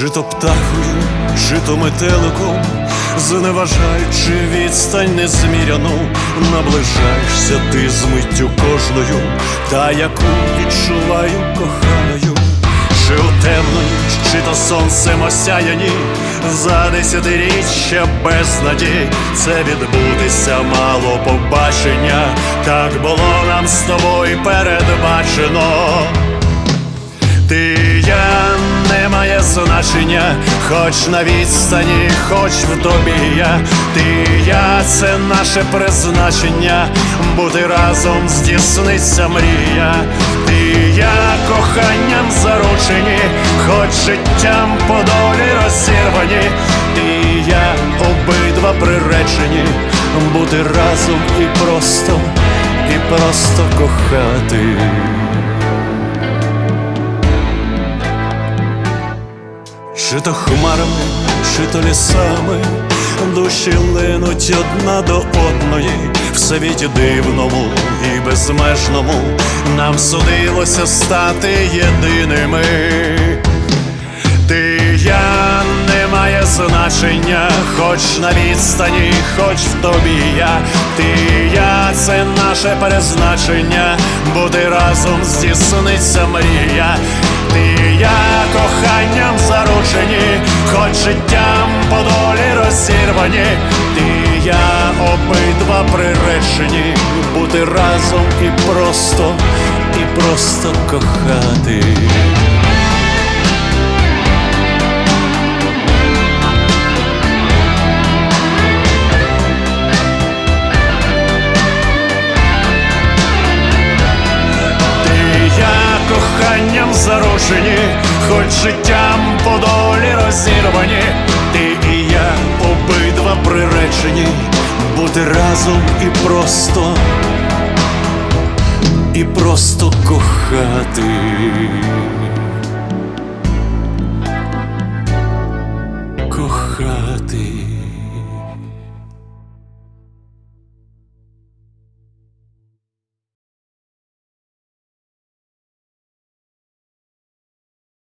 Чи то птахою, чи то метеликом, зневажаючи відстань незміряну, наближаєшся ти з миттю кожною, та яку відчуваю коханою, чи у темну ніч, чи то сонцем осяяні, за десятиріччя без надій, це відбудеться мало побачення, так було нам з тобою передбачено. Значення, хоч на відстані, хоч в тобі я, ти я це наше призначення, бути разом здійсниться мрія, ти я коханням заручені, хоч життям по долі розірвані, ти я обидва приречені, бути разом і просто, і просто кохати. Чи то хмарами, чи то лісами, душі линуть одна до одної, в світі дивному і безмежному нам судилося стати єдиними. Ти я не має значення, хоч на відстані, хоч в тобі я, ти я це наше перезначення, бути разом здійсниться мрія, ти хоч життям по долі розірвані, ти я обидва приречені, бути разом і просто, і просто кохати. Зарушені, хоч життям по долі розірвані, приречені, бути разом і просто, і просто. Кохати.